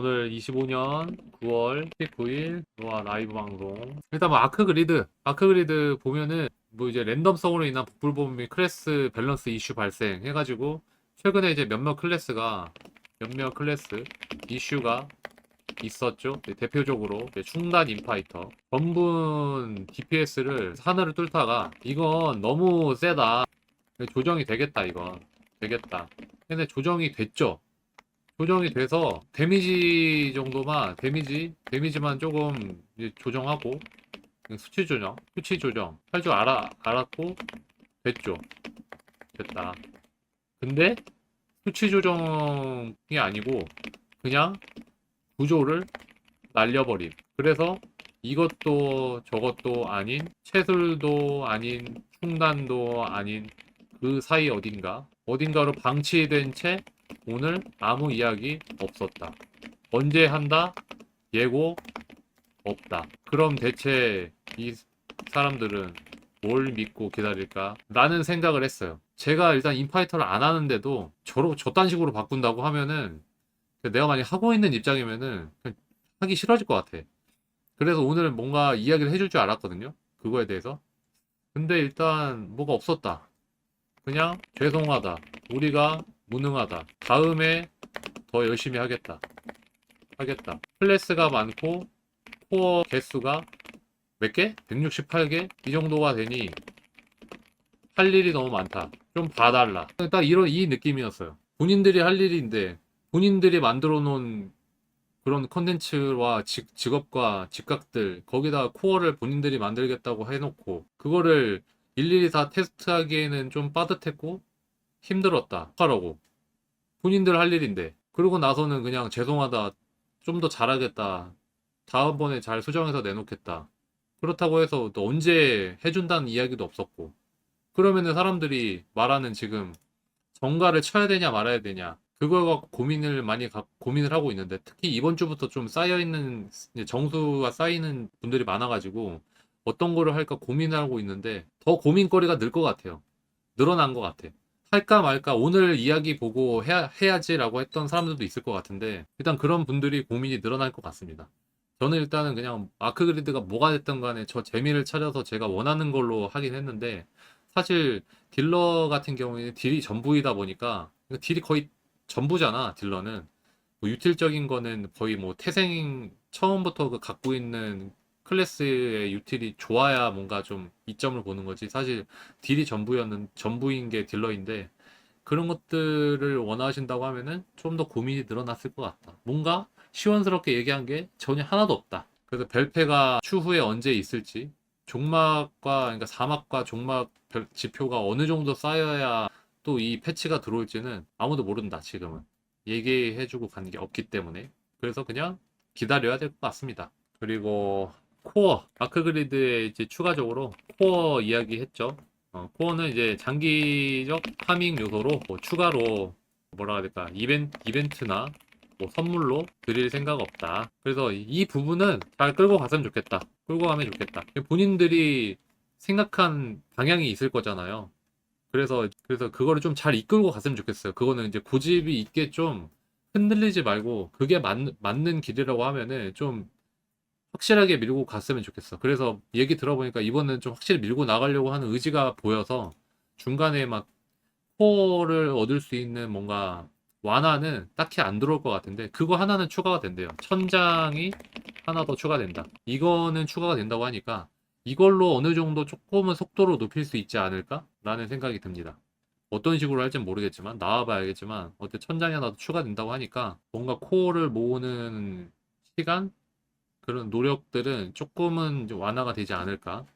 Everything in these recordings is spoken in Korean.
오늘 25년 9월 19일 노아 라이브 방송. 일단 뭐 아크 그리드, 아크 그리드 보면은 뭐 이제 랜덤성으로 인한 및 클래스 밸런스 이슈 발생 해가지고 최근에 이제 몇몇 클래스가 몇몇 클래스 이슈가 있었죠. 네, 대표적으로 충단 인파이터, 전분 DPS를 하늘을 뚫다가 이건 너무 세다. 조정이 되겠다 이건 되겠다. 근데 조정이 됐죠. 조정이 돼서 데미지 정도만 데미지 데미지만 조금 이제 조정하고 수치 조정 수치 조정. 할 줄 알아 알았고 됐죠. 됐다. 근데 수치 조정이 아니고 그냥 구조를 날려버림. 그래서 이것도 저것도 아닌 채술도 아닌 충단도 아닌 그 사이 어딘가 어딘가로 방치된 채 오늘 아무 이야기 없었다. 언제 한다? 예고 없다. 그럼 대체 이 사람들은 뭘 믿고 기다릴까? 라는 생각을 했어요. 제가 일단 인파이터를 안 하는데도 저로 저딴 식으로 바꾼다고 하면은 내가 만약 하고 있는 입장이면은 하기 싫어질 것 같아. 그래서 오늘 뭔가 이야기를 해줄 줄 알았거든요. 그거에 대해서. 근데 일단 뭐가 없었다. 그냥 죄송하다. 우리가 무능하다. 다음에 더 열심히 하겠다. 하겠다. 클래스가 많고 코어 개수가 몇 개? 168개? 이 정도가 되니 할 일이 너무 많다. 좀 봐달라. 딱 이런 이 느낌이었어요. 본인들이 할 일인데 본인들이 만들어 놓은 그런 컨텐츠와 직, 직업과 직각들 거기다 코어를 본인들이 만들겠다고 해놓고 그거를 일일이 다 테스트하기에는 좀 빠듯했고 힘들었다. 하라고. 본인들 할 일인데. 그러고 나서는 그냥 죄송하다. 좀 더 잘하겠다. 다음번에 잘 수정해서 내놓겠다. 그렇다고 해서 또 언제 해준다는 이야기도 없었고. 그러면은 사람들이 말하는 지금 정가를 쳐야 되냐 말아야 되냐. 그걸 갖고 고민을 많이 가- 고민을 하고 있는데 특히 이번 주부터 좀 쌓여 있는 이제 정수가 쌓이는 분들이 많아가지고 어떤 거를 할까 고민하고 있는데 더 고민거리가 늘 것 같아요. 늘어난 것 같아. 할까 말까 오늘 이야기 보고 해야, 해야지라고 했던 사람들도 있을 것 같은데 일단 그런 분들이 고민이 늘어날 것 같습니다. 저는 일단은 그냥 아크 그리드가 뭐가 됐든 간에 저 재미를 찾아서 제가 원하는 걸로 하긴 했는데 사실 딜러 같은 경우에는 딜이 전부이다 보니까 딜이 거의 전부잖아 딜러는 뭐 유틸적인 거는 거의 뭐 태생 처음부터 그 갖고 있는 클래스의 유틸이 좋아야 뭔가 좀 이점을 보는 거지. 사실 딜이 전부였는 전부인 게 딜러인데 그런 것들을 원하신다고 하면은 좀 더 고민이 늘어났을 것 같다. 뭔가 시원스럽게 얘기한 게 전혀 하나도 없다. 그래서 벨페가 추후에 언제 있을지 종막과 그러니까 사막과 종막 별- 지표가 어느 정도 쌓여야 또 이 패치가 들어올지는 아무도 모른다 지금은 얘기해주고 가는 게 없기 때문에 그래서 그냥 기다려야 될 것 같습니다. 그리고 코어 아크그리드에 이제 추가적으로 코어 이야기 했죠. 어, 코어는 이제 장기적 파밍 요소로 뭐 추가로 뭐라 해야 될까 이벤 이벤트나 뭐 선물로 드릴 생각 없다. 그래서 이 부분은 잘 끌고 갔으면 좋겠다. 끌고 가면 좋겠다. 본인들이 생각한 방향이 있을 거잖아요. 그래서 그래서 그거를 좀 잘 이끌고 갔으면 좋겠어요. 그거는 이제 고집이 있게 좀 흔들리지 말고 그게 맞, 맞는 길이라고 하면은 좀 확실하게 밀고 갔으면 좋겠어. 그래서 얘기 들어보니까 이번엔 좀 확실히 밀고 나가려고 하는 의지가 보여서 중간에 막 코어를 얻을 수 있는 뭔가 완화는 딱히 안 들어올 것 같은데 그거 하나는 추가가 된대요. 천장이 하나 더 추가된다. 이거는 추가가 된다고 하니까 이걸로 어느 정도 조금은 속도를 높일 수 있지 않을까라는 생각이 듭니다. 어떤 식으로 할지는 모르겠지만 나와봐야 알겠지만 어때 천장이 하나 더 추가된다고 하니까 뭔가 코어를 모으는 시간 그런 노력들은 조금은 이제 완화가 되지 않을까.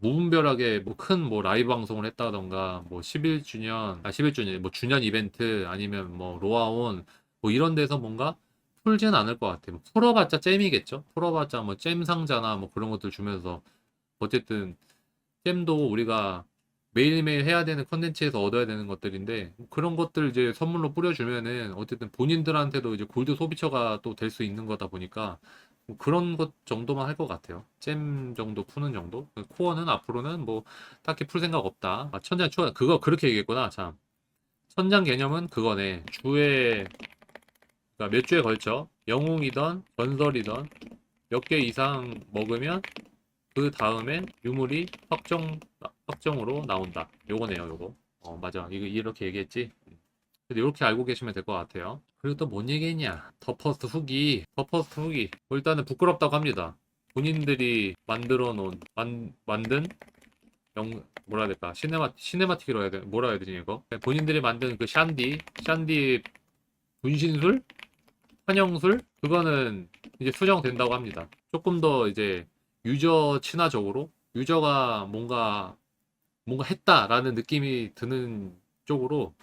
무분별하게 뭐큰뭐 라이브 방송을 했다던가 뭐 11주년, 아 11주년, 뭐 주년 이벤트 아니면 뭐 로아온 뭐 이런 데서 뭔가 풀지는 않을 것 같아요. 풀어봤자 잼이겠죠? 풀어봤자 뭐 잼 상자나 뭐 그런 것들 주면서 어쨌든 잼도 우리가 매일매일 해야 되는 컨텐츠에서 얻어야 되는 것들인데 그런 것들 이제 선물로 뿌려주면은 어쨌든 본인들한테도 이제 골드 소비처가 또 될 수 있는 거다 보니까 뭐 그런 것 정도만 할 것 같아요. 잼 정도 푸는 정도. 코어는 앞으로는 뭐 딱히 풀 생각 없다. 아, 천장 추가 그거 그렇게 얘기했구나. 참. 천장 개념은 그거네. 주에 그러니까 몇 주에 걸쳐 영웅이던 전설이던 몇 개 이상 먹으면 그 다음에 유물이 확정 확정으로 나온다. 요거네요, 요거. 어, 맞아. 이거 이렇게 얘기했지. 근데 이렇게 알고 계시면 될 것 같아요. 그리고 또 뭔 얘기했냐? 더 퍼스트 후기, 더 퍼스트 후기. 뭐 일단은 부끄럽다고 합니다. 본인들이 만들어 놓은 만 만든 영 뭐라 해야 될까? 시네마 시네마틱이라고 해야 돼. 뭐라 해야 되지 이거? 본인들이 만든 그 샨디, 샨디 분신술, 환영술 그거는 이제 수정된다고 합니다. 조금 더 이제 유저 친화적으로 유저가 뭔가 뭔가 했다라는 느낌이 드는 쪽으로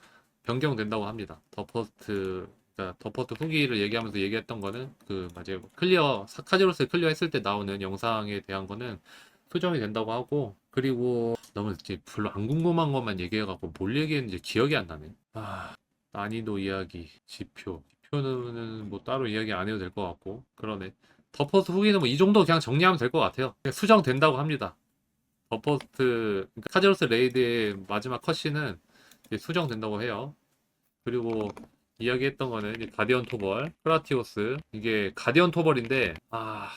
변경된다고 합니다. 더 퍼스트 그러니까 더 퍼스트 후기를 얘기하면서 얘기했던 거는 그 맞아요. 클리어 카지로스 클리어 했을 때 나오는 영상에 대한 거는 수정이 된다고 하고 그리고 너무 이제 별로 안 궁금한 것만 얘기해 갖고 뭘 얘기했는지 기억이 안 나네. 아 난이도 이야기 지표 지표는 뭐 따로 이야기 안 해도 될 것 같고 그러네. 더 퍼스트 후기는 뭐 이 정도 그냥 정리하면 될 것 같아요. 그냥 수정된다고 합니다. 더 퍼스트 그러니까 카지로스 레이드의 마지막 컷신은 수정된다고 해요. 그리고 이야기했던 거는 이제 가디언 토벌, 프라티오스. 이게 가디언 토벌인데 아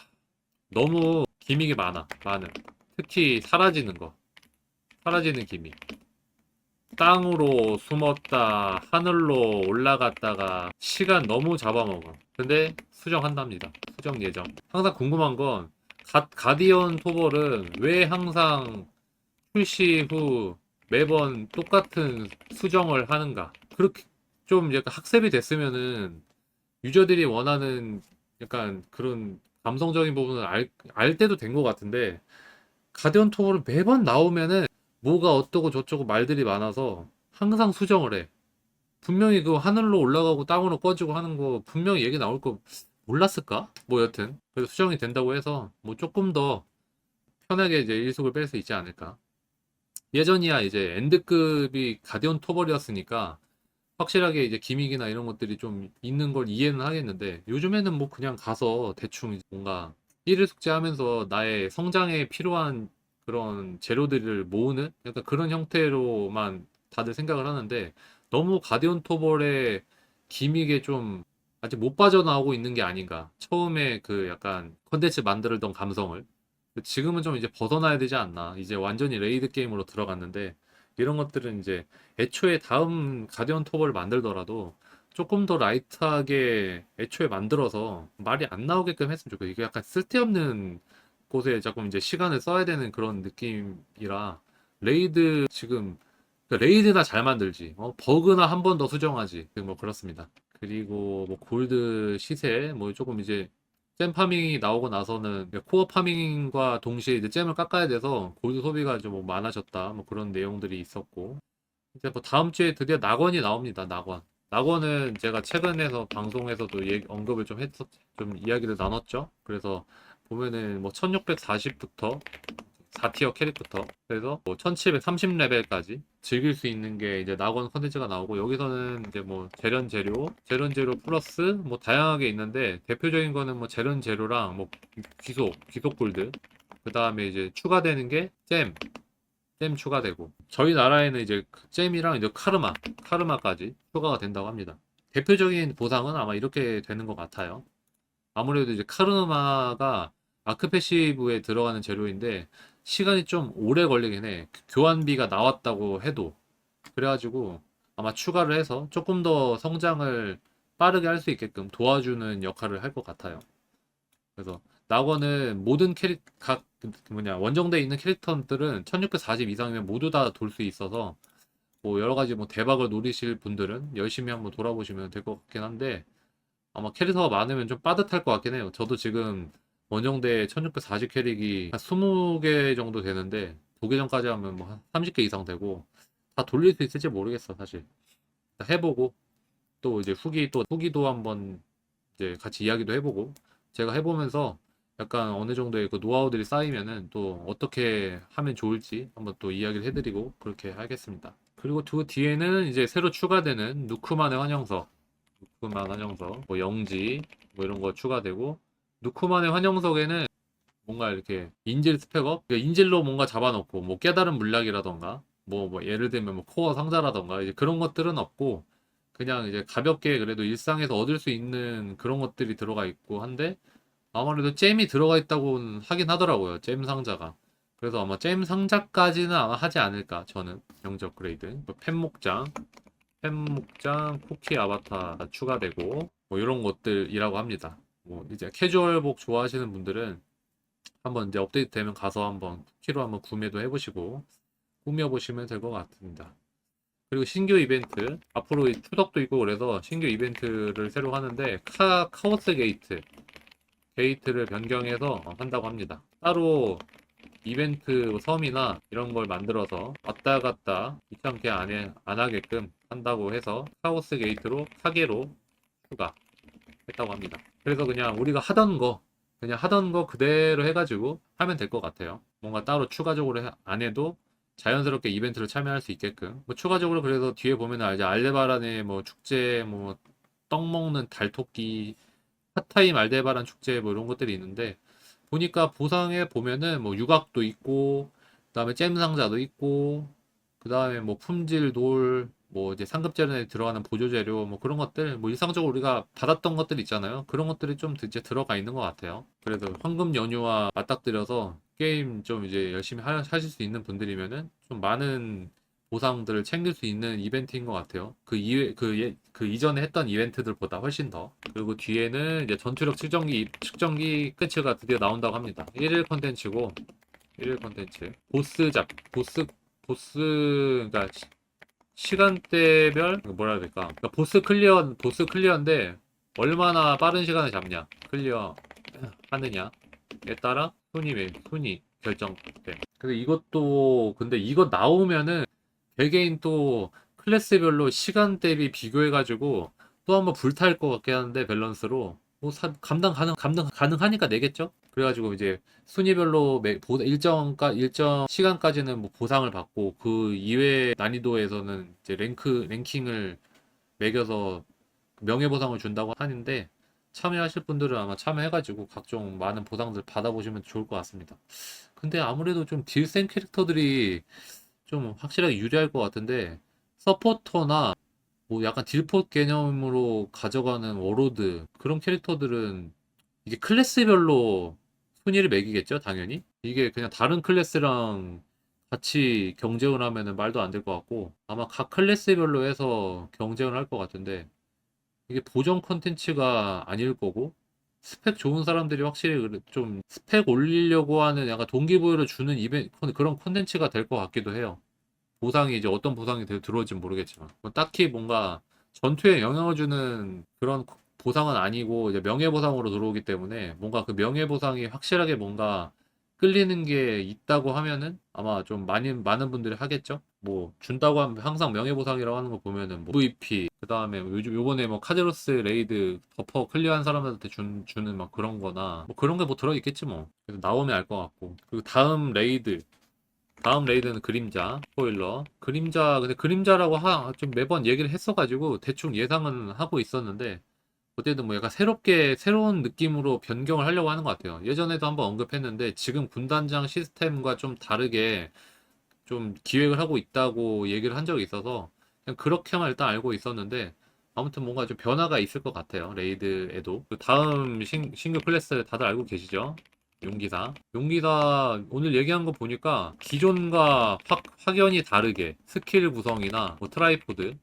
너무 기믹이 많아 많은. 특히 사라지는 거. 사라지는 기믹. 땅으로 숨었다 하늘로 올라갔다가 시간 너무 잡아먹어. 근데 수정한답니다. 수정 예정. 항상 궁금한 건 가, 가디언 토벌은 왜 항상 출시 후 매번 똑같은 수정을 하는가? 그렇게 좀 약간 학습이 됐으면은 유저들이 원하는 약간 그런 감성적인 부분을 알, 알 때도 된 것 같은데 가디언 토벌은 매번 나오면은 뭐가 어떠고 저쩌고 말들이 많아서 항상 수정을 해. 분명히 그 하늘로 올라가고 땅으로 꺼지고 하는 거 분명히 얘기 나올 거 몰랐을까? 뭐 여튼 그래서 수정이 된다고 해서 뭐 조금 더 편하게 이제 일속을 뺄 수 있지 않을까. 예전이야 이제 엔드급이 가디언 토벌이었으니까 확실하게 이제 기믹이나 이런 것들이 좀 있는 걸 이해는 하겠는데 요즘에는 뭐 그냥 가서 대충 뭔가 일일 숙제하면서 나의 성장에 필요한 그런 재료들을 모으는 약간 그런 형태로만 다들 생각을 하는데 너무 가디언 토벌의 기믹에 좀 아직 못 빠져나오고 있는 게 아닌가. 처음에 그 약간 컨텐츠 만들던 감성을 지금은 좀 이제 벗어나야 되지 않나. 이제 완전히 레이드 게임으로 들어갔는데 이런 것들은 이제 애초에 다음 가디언 토벌을 만들더라도 조금 더 라이트하게 애초에 만들어서 말이 안 나오게끔 했으면 좋겠어요. 이게 약간 쓸데없는 곳에 자꾸 이제 시간을 써야 되는 그런 느낌이라 레이드 지금 그러니까 레이드나 잘 만들지 어, 버그나 한 번 더 수정하지 뭐 그렇습니다. 그리고 뭐 골드 시세 뭐 조금 이제 잼 파밍이 나오고 나서는 코어 파밍과 동시에 이제 잼을 깎아야 돼서 골드 소비가 좀뭐 많아졌다 뭐 그런 내용들이 있었고. 이제 뭐 다음 주에 드디어 낙원이 나옵니다 낙원. 낙원은 제가 최근에서 방송에서도 얘기- 언급을 좀 했었 좀 이야기를 나눴죠. 그래서 보면은 뭐 1640부터 4티어 캐릭부터. 그래서 뭐 1730레벨까지 즐길 수 있는 게 이제 낙원 컨텐츠가 나오고 여기서는 이제 뭐 재련 재료, 재련 재료 플러스 뭐 다양하게 있는데 대표적인 거는 뭐 재련 재료랑 뭐 귀속, 귀속 골드 그 다음에 이제 추가되는 게 잼, 잼 추가되고 저희 나라에는 이제 그 잼이랑 이제 카르마, 카르마까지 추가가 된다고 합니다. 대표적인 보상은 아마 이렇게 되는 것 같아요. 아무래도 이제 카르마가 아크 패시브에 들어가는 재료인데 시간이 좀 오래 걸리긴 해. 교환비가 나왔다고 해도. 그래가지고 아마 추가를 해서 조금 더 성장을 빠르게 할 수 있게끔 도와주는 역할을 할 것 같아요. 그래서 낙원은 모든 캐릭 각그 뭐냐 원정대에 있는 캐릭터들은 1640 이상이면 모두 다 돌 수 있어서 뭐 여러 가지 뭐 대박을 노리실 분들은 열심히 한번 돌아보시면 될 것 같긴 한데 아마 캐릭터가 많으면 좀 빠듯할 것 같긴 해요. 저도 지금 원정대 1640 캐릭이 한 20개 정도 되는데 도계전까지 하면 뭐 한 30개 이상 되고 다 돌릴 수 있을지 모르겠어 사실 해보고 또 이제 후기 또 후기도 한번 이제 같이 이야기도 해보고 제가 해보면서 약간 어느 정도의 그 노하우들이 쌓이면은 또 어떻게 하면 좋을지 한번 또 이야기를 해드리고 그렇게 하겠습니다. 그리고 그 뒤에는 이제 새로 추가되는 누쿠만의 환영석, 누쿠만 환영석, 뭐 영지 뭐 이런 거 추가되고 누쿠만의 환영석에는 뭔가 이렇게 인질 스펙업, 그러니까 인질로 뭔가 잡아놓고 뭐 깨달은 물약이라던가 뭐, 뭐 예를 들면 뭐 코어 상자라던가 이제 그런 것들은 없고 그냥 이제 가볍게 그래도 일상에서 얻을 수 있는 그런 것들이 들어가 있고 한데 아무래도 잼이 들어가 있다고 하긴 하더라고요. 잼 상자가. 그래서 아마 잼 상자까지는 아마 하지 않을까 저는 영지 업그레이드. 펜 목장, 펜 목장, 쿠키 아바타 추가되고 뭐 이런 것들이라고 합니다. 뭐 이제 캐주얼복 좋아하시는 분들은 한번 이제 업데이트 되면 가서 한번 쿠키로 한번 구매도 해보시고 꾸며보시면 될 것 같습니다. 그리고 신규 이벤트 앞으로 이 추석도 있고 그래서 신규 이벤트를 새로 하는데 카 카오스 게이트 게이트를 변경해서 한다고 합니다. 따로 이벤트 섬이나 이런 걸 만들어서 왔다 갔다 귀찮게 안, 해, 안 하게끔 한다고 해서 카오스 게이트로 카게로 추가했다고 합니다. 그래서 그냥 우리가 하던 거 그냥 하던 거 그대로 해가지고 하면 될 것 같아요. 뭔가 따로 추가적으로 해- 안 해도 자연스럽게 이벤트를 참여할 수 있게끔. 뭐 추가적으로 그래서 뒤에 보면 알죠. 알데바란의 뭐 축제, 뭐 떡 먹는 달토끼, 핫타임 알데바란 축제 뭐 이런 것들이 있는데 보니까 보상에 보면은 뭐 유각도 있고 그다음에 잼 상자도 있고 그다음에 뭐 품질 돌, 뭐 이제 상급 재료에 들어가는 보조 재료 뭐 그런 것들 뭐 일상적으로 우리가 받았던 것들 있잖아요. 그런 것들이 좀 이제 들어가 있는 것 같아요. 그래도 황금 연휴와 맞닥뜨려서 게임 좀 이제 열심히 하, 하실 수 있는 분들이면은 좀 많은 보상들을 챙길 수 있는 이벤트인 것 같아요. 그 이외 그, 예, 그 이전에 했던 이벤트들보다 훨씬 더. 그리고 뒤에는 이제 전투력 측정기 측정기 끝츠가 드디어 나온다고 합니다. 1일 컨텐츠고 1일 컨텐츠. 보스 잡 보스 보스 그러니까 시- 시간대별 그 뭐라 해야 될까? 그러니까 보스 클리어 보스 클리어인데 얼마나 빠른 시간을 잡냐 클리어 하느냐에 따라 순위 매- 순위 결정돼. 근데 이것도 근데 이거 나오면은 개개인 또 클래스별로 시간 대비 비교해가지고 또 한번 불탈 것 같긴 한데 밸런스로 뭐 사- 감당 가능 감당 가능하니까 내겠죠. 그래가지고 이제 순위별로 일정까 일정 시간까지는 뭐 보상을 받고 그 이외 난이도에서는 이제 랭크 랭킹을 매겨서 명예 보상을 준다고 하는데 참여하실 분들은 아마 참여해가지고 각종 많은 보상들 받아보시면 좋을 것 같습니다. 근데 아무래도 좀 딜센 캐릭터들이 좀 확실하게 유리할 것 같은데 서포터나 뭐 약간 딜포 개념으로 가져가는 워로드 그런 캐릭터들은 이게 클래스별로 순위를 매기겠죠, 당연히. 이게 그냥 다른 클래스랑 같이 경쟁을 하면은 말도 안 될 것 같고 아마 각 클래스별로 해서 경쟁을 할 것 같은데 이게 보정 컨텐츠가 아닐 거고 스펙 좋은 사람들이 확실히 좀 스펙 올리려고 하는 약간 동기부여를 주는 이벤트 그런 콘텐츠가 될 것 같기도 해요. 보상이 이제 어떤 보상이 들- 들어올지 모르겠지만 뭐 딱히 뭔가 전투에 영향을 주는 그런 보상은 아니고 이제 명예보상으로 들어오기 때문에 뭔가 그 명예보상이 확실하게 뭔가 끌리는 게 있다고 하면은 아마 좀 많이 많은 분들이 하겠죠. 뭐 준다고 하면 항상 명예보상이라고 하는 거 보면은 뭐 MVP 그 다음에 요즘 요번에 뭐 카제로스 레이드 덮어 클리어한 사람들한테 준, 주는 막 그런 거나 뭐 그런 게 뭐 들어 있겠지 뭐. 그래서 나오면 알 것 같고. 그리고 다음 레이드 다음 레이드는 그림자 스포일러 그림자 근데 그림자라고 하, 좀 매번 얘기를 했어가지고 대충 예상은 하고 있었는데 어쨌든 뭐 약간 새롭게 새로운 느낌으로 변경을 하려고 하는 것 같아요 예전에도 한번 언급했는데 지금 군단장 시스템과 좀 다르게 좀 기획을 하고 있다고 얘기를 한 적이 있어서 그냥 그렇게만 일단 알고 있었는데 아무튼 뭔가 좀 변화가 있을 것 같아요 레이드에도 그 다음 신, 신규 클래스 다들 알고 계시죠? 용기사. 용기사 오늘 얘기한 거 보니까 기존과 확, 확연히 다르게 스킬 구성이나 뭐 트라이포드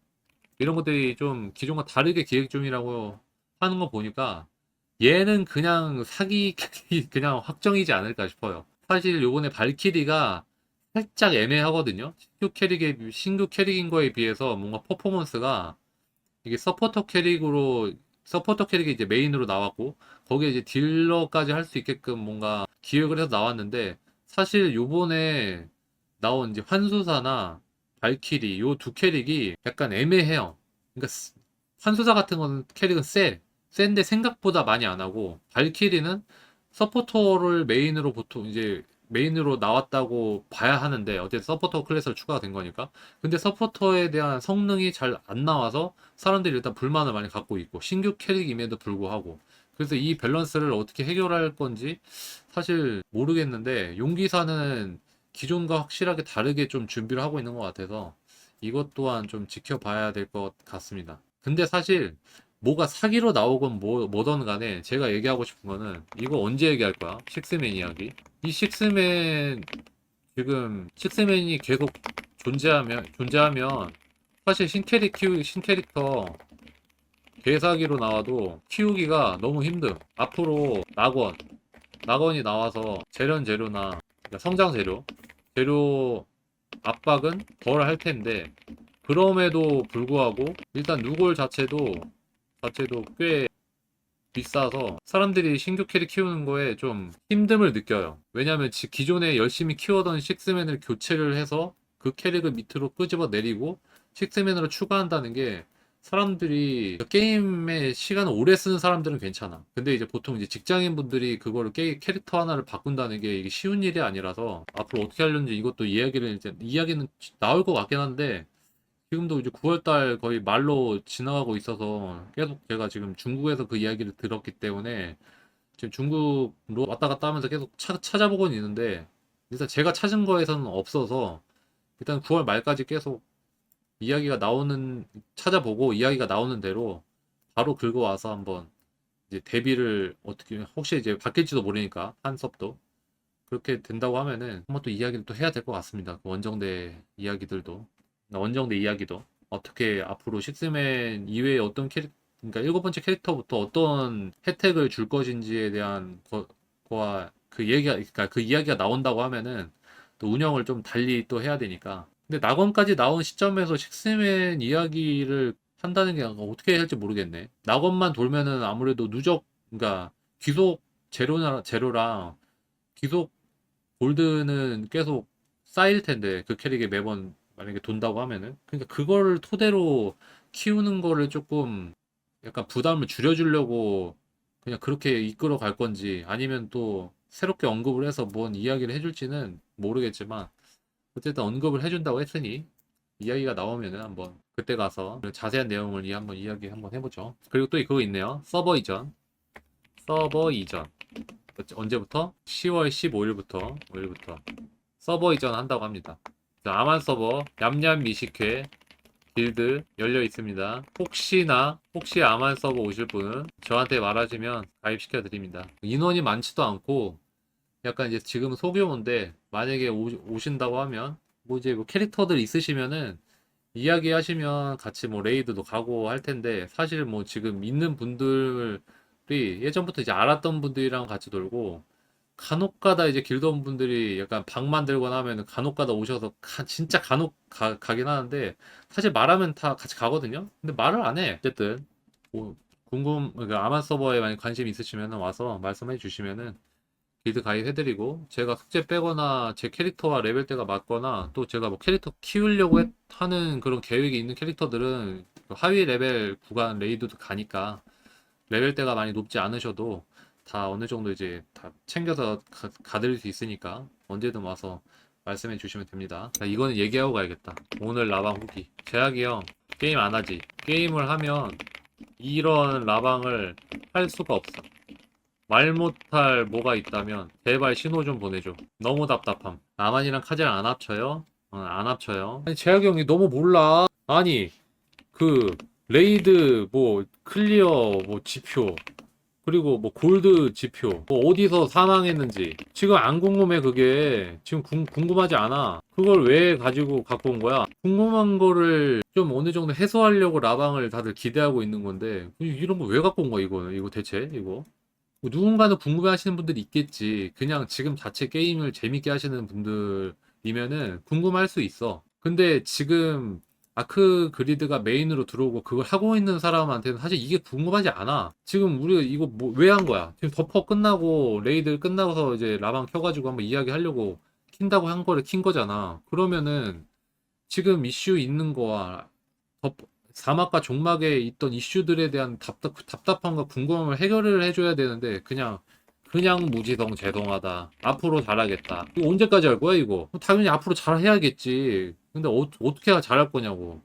이런 것들이 좀 기존과 다르게 기획 중이라고 하는 거 보니까 얘는 그냥 사기 캐릭 그냥 확정이지 않을까 싶어요. 사실 요번에 발키리가 살짝 애매하거든요. 신규 캐릭에 신규 캐릭인 거에 비해서 뭔가 퍼포먼스가 이게 서포터 캐릭으로 서포터 캐릭이 이제 메인으로 나왔고 거기에 이제 딜러까지 할 수 있게끔 뭔가 기획을 해서 나왔는데 사실 요번에 나온 이제 환수사나 발키리 요 두 캐릭이 약간 애매해요. 그러니까 스- 환수사 같은 거는 캐릭은 세. 센데 생각보다 많이 안 하고 발키리는 서포터를 메인으로 보통 이제 메인으로 나왔다고 봐야 하는데 어쨌든 서포터 클래스로 추가가 된 거니까 근데 서포터에 대한 성능이 잘 안 나와서 사람들이 일단 불만을 많이 갖고 있고 신규 캐릭임에도 불구하고 그래서 이 밸런스를 어떻게 해결할 건지 사실 모르겠는데 용기사는 기존과 확실하게 다르게 좀 준비를 하고 있는 것 같아서 이것 또한 좀 지켜봐야 될 것 같습니다. 근데 사실 뭐가 사기로 나오건 뭐, 뭐든 간에 제가 얘기하고 싶은 거는 이거 언제 얘기할 거야? 식스맨 이야기. 이 식스맨 지금 식스맨이 계속 존재하면 존재하면 사실 신캐릭 신캐릭터 개사기로 나와도 키우기가 너무 힘듦. 앞으로 낙원 낙원이 나와서 재련 재료나 그러니까 성장 재료 재료 압박은 덜 할 텐데 그럼에도 불구하고 일단 누골 자체도 자체도 꽤 비싸서 사람들이 신규 캐릭 키우는 거에 좀 힘듦을 느껴요. 왜냐면 지- 기존에 열심히 키워던 식스맨을 교체를 해서 그 캐릭을 밑으로 끄집어 내리고 식스맨으로 추가한다는 게 사람들이 게임에 시간을 오래 쓰는 사람들은 괜찮아. 근데 이제 보통 이제 직장인 분들이 그거를 게, 캐릭터 하나를 바꾼다는 게 이게 쉬운 일이 아니라서 앞으로 어떻게 하려는지 이것도 이야기를 이제 이야기는 나올 것 같긴 한데 지금도 이제 9월달 거의 말로 지나가고 있어서 계속 제가 지금 중국에서 그 이야기를 들었기 때문에 지금 중국으로 왔다 갔다 하면서 계속 차- 찾아보고는 있는데 일단 제가 찾은 거에서는 없어서 일단 9월 말까지 계속 이야기가 나오는 찾아보고 이야기가 나오는 대로 바로 긁어 와서 한번 이제 데뷔를 어떻게 혹시 이제 바뀔지도 모르니까 한섭도 그렇게 된다고 하면은 한번 또 이야기를 또 해야 될 것 같습니다. 그 원정대 이야기들도 원정대 이야기도 어떻게 앞으로 식스맨 이외에 어떤 캐릭 그러니까 일곱 번째 캐릭터부터 어떤 혜택을 줄 것인지에 대한 거, 거와 그 얘기가 그러니까 그 이야기가 나온다고 하면은 또 운영을 좀 달리 또 해야 되니까 근데 낙원까지 나온 시점에서 식스맨 이야기를 한다는 게 어떻게 해야 할지 모르겠네. 낙원만 돌면은 아무래도 누적 그러니까 귀속 제로나 제로랑 귀속 골드는 계속 쌓일 텐데 그 캐릭에 매번 만약에 돈다고 하면은 그러니까 그걸 토대로 키우는 거를 조금 약간 부담을 줄여주려고 그냥 그렇게 이끌어 갈 건지 아니면 또 새롭게 언급을 해서 뭔 이야기를 해줄지는 모르겠지만 어쨌든 언급을 해준다고 했으니 이야기가 나오면은 한번 그때 가서 자세한 내용을 이 한번 이야기 한번 해보죠. 그리고 또 그거 있네요. 서버 이전. 서버 이전. 언제부터? 10월 15일부터 5일부터 서버 이전 한다고 합니다. 자, 아만 서버 얌얌 미식회 길드 열려 있습니다. 혹시나 혹시 아만 서버 오실 분은 저한테 말하시면 가입시켜 드립니다. 인원이 많지도 않고 약간 이제 지금 소규모인데 만약에 오, 신다고 하면 뭐 이제 뭐 캐릭터들 있으시면은 이야기하시면 같이 뭐 레이드도 가고 할 텐데 사실 뭐 지금 있는 분들이 예전부터 이제 알았던 분들이랑 같이 놀고 간혹가다 이제 길드원 분들이 약간 방 만들거나 하면은 간혹가다 오셔서 가- 진짜 간혹 가, 가긴 하는데 사실 말하면 다 같이 가거든요. 근데 말을 안 해. 어쨌든 뭐 궁금 그러니까 아만 서버에 만약 관심 있으시면 와서 말씀해 주시면은 길드 가입해드리고 제가 숙제 빼거나 제 캐릭터와 레벨대가 맞거나 또 제가 뭐 캐릭터 키우려고 했- 하는 그런 계획이 있는 캐릭터들은 그 하위 레벨 구간 레이드도 가니까 레벨대가 많이 높지 않으셔도 다 어느 정도 이제 다 챙겨서 가, 가드릴 수 있으니까 언제든 와서 말씀해 주시면 됩니다. 자, 이거는 얘기하고 가야겠다. 오늘 라방 후기. 제약이 형 게임 안 하지. 게임을 하면 이런 라방을 할 수가 없어. 말 못할 뭐가 있다면 제발 신호 좀 보내줘. 너무 답답함. 나만이랑 카제랑 안 합쳐요? 어, 안 합쳐요. 아니 재학이 형이 너무 몰라. 아니 그 레이드 뭐 클리어 뭐 지표 그리고 뭐 골드 지표 뭐 어디서 사망했는지. 지금 안 궁금해 그게. 지금 궁, 궁금하지 않아. 그걸 왜 가지고 갖고 온 거야? 궁금한 거를 좀 어느 정도 해소하려고 라방을 다들 기대하고 있는 건데 이- 이런 거 왜 갖고 온 거야 이거는? 이거 대체 이거? 뭐 누군가는 궁금해 하시는 분들이 있겠지. 그냥 지금 자체 게임을 재밌게 하시는 분들이면은 궁금할 수 있어. 근데 지금 아크 그리드가 메인으로 들어오고 그걸 하고 있는 사람한테는 사실 이게 궁금하지 않아. 지금 우리가 이거 뭐 왜 한 거야? 지금 덮어 끝나고 레이드 끝나고서 이제 라방 켜가지고 한번 이야기하려고 킨다고 한 거를 킨 거잖아. 그러면은 지금 이슈 있는 거와 덮 사막과 종막에 있던 이슈들에 대한 답답 답답함과 궁금함을 해결을 해줘야 되는데 그냥 그냥 무지성 죄송하다. 앞으로 잘하겠다. 이거 언제까지 할 거야, 이거? 당연히 앞으로 잘해야겠지. 근데 어, 어떻게 잘할 거냐고.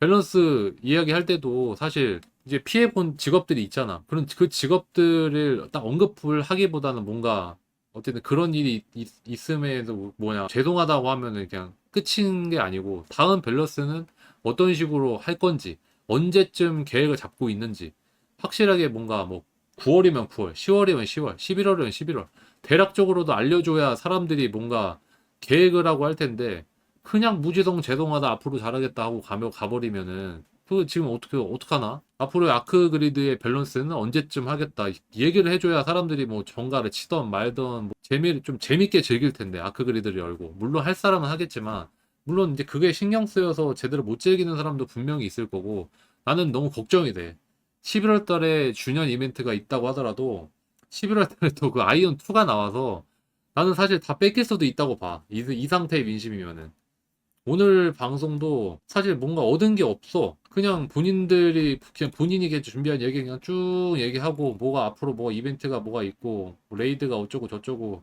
밸런스 이야기 할 때도 사실 이제 피해본 직업들이 있잖아. 그런 그 직업들을 딱 언급을 하기보다는 뭔가 어쨌든 그런 일이 있, 있음에도 뭐냐 죄송하다고 하면은 그냥 끝인 게 아니고 다음 밸런스는 어떤 식으로 할 건지 언제쯤 계획을 잡고 있는지 확실하게 뭔가 뭐 9월이면 9월, 10월이면 10월, 11월이면 11월 대략적으로도 알려줘야 사람들이 뭔가 계획을 하고 할 텐데 그냥 무지성 제동하다 앞으로 잘하겠다 하고 가며 가버리면은 그 지금 어떻게 어떡하나? 앞으로의 아크 그리드의 밸런스는 언제쯤 하겠다 얘기를 해줘야 사람들이 뭐 정가를 치던 말던 뭐 재미를 좀 재밌게 즐길 텐데 아크 그리드를 열고 물론 할 사람은 하겠지만 물론 이제 그게 신경 쓰여서 제대로 못 즐기는 사람도 분명히 있을 거고 나는 너무 걱정이 돼. 11월 달에 주년 이벤트가 있다고 하더라도 11월 달에 또 그 아이언 2가 나와서 나는 사실 다 뺏길 수도 있다고 봐. 이, 이 상태의 민심이면은. 오늘 방송도 사실 뭔가 얻은 게 없어. 그냥 본인들이 그냥 본인이 준비한 얘기 그냥 쭉 얘기하고 뭐가 앞으로 뭐가 이벤트가 뭐가 있고 뭐 레이드가 어쩌고 저쩌고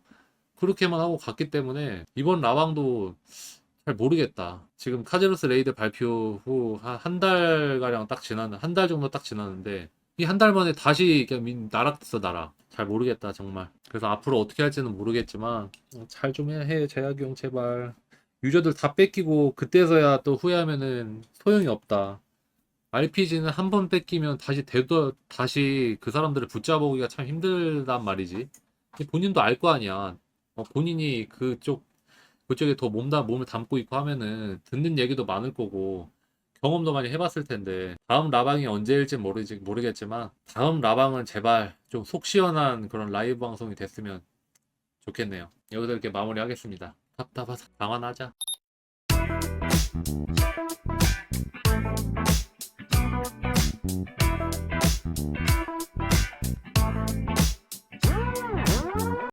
그렇게만 하고 갔기 때문에 이번 라방도 잘 모르겠다. 지금 카제로스 레이드 발표 후 한 달 가량 딱 지났는 한 달 정도 딱 지났는데 이 한 달 만에 다시 그냥 민- 나락됐어 나락. 잘 모르겠다 정말. 그래서 앞으로 어떻게 할지는 모르겠지만 잘 좀해형 제발. 유저들 다 뺏기고 그때서야 또 후회하면은 소용이 없다. RPG는 한 번 뺏기면 다시 되돌 다시 그 사람들을 붙잡아오기가 참 힘들단 말이지. 본인도 알 거 아니야. 어, 본인이 그쪽 그쪽에 더 몸다 몸을 담고 있고 하면은 듣는 얘기도 많을 거고 경험도 많이 해봤을 텐데 다음 라방이 언제일지 모르지 모르겠지만 다음 라방은 제발 좀 속 시원한 그런 라이브 방송이 됐으면 좋겠네요. 여기서 이렇게 마무리하겠습니다. 답답하다. 방안하자.